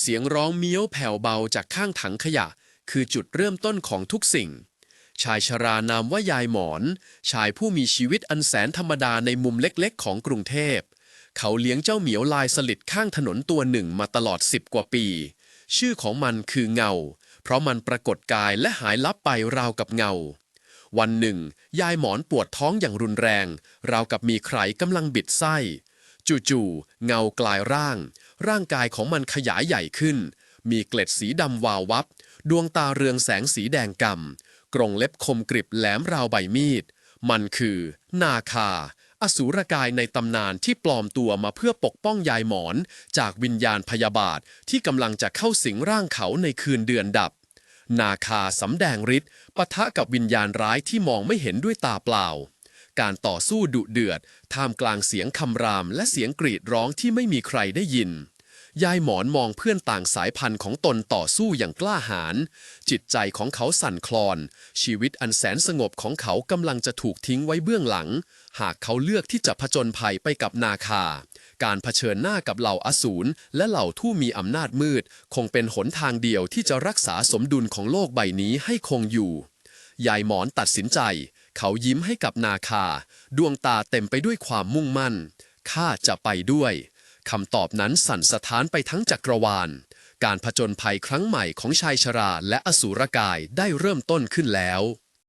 เสียงร้องเมี้ยวแผ่วเบาจากข้างถังขยะ คือจุดเริ่มต้นของทุกสิ่ง ชายชรานามว่ายายหมอน ชายผู้มีชีวิตอันแสนธรรมดาในมุมเล็กๆ ของกรุงเทพ เขาเลี้ยงเจ้าเหมียวลายสลิดข้างถนนตัวหนึ่งมาตลอดสิบกว่าปี ชื่อของมันคือเงา เพราะมันปรากฏกายและหายลับไปราวกับเงา วันหนึ่ง ยายหมอนปวดท้องอย่างรุนแรง ราวกับมีใครกำลังบิดไส้ จู่ๆเงากลายร่าง ร่างกายของมันขยายใหญ่ขึ้น มีเกล็ดสีดำวาววับ ดวงตาเรืองแสงสีแดงกำกรงเล็บคมกริบแหลมราวใบมีด มันคือ นาคา อสูรกายในตำนานที่ปลอมตัวมาเพื่อปกป้องยายหมอน จากวิญญาณพยาบาทที่กำลังจะเข้าสิงร่างเขาในคืนเดือนดับ นาคาสำแดงฤทธิ์ปะทะกับวิญญาณร้ายที่มองไม่เห็นด้วยตาเปล่า การต่อสู้ดุเดือด ท่ามกลางเสียงคำรามและเสียงกรีดร้องที่ไม่มีใครได้ยิน ยายหมอนมองเพื่อนต่างสายพันธุ์ของตนต่อสู้อย่างกล้าหาญจิตใจของเขาสั่นคลอน ชีวิตอันแสนสงบของเขากำลังจะถูกทิ้งไว้เบื้องหลัง หากเขาเลือกที่จะผจญภัยไปกับนาคา การเผชิญหน้ากับเหล่าอสูรและเหล่าทู่มีอำนาจมืด คงเป็นหนทางเดียวที่จะรักษาสมดุลของโลกใบนี้ให้คงอยู่ยายหมอนตัดสินใจ เขายิ้มให้กับนาคา ดวงตาเต็มไปด้วยความมุ่งมั่น ข้าจะไปด้วย คำตอบนั้นสั่นสะท้านไปทั้งจักรวาล การผจญภัยครั้งใหม่ของชายชราและอสูรกายได้เริ่มต้นขึ้นแล้ว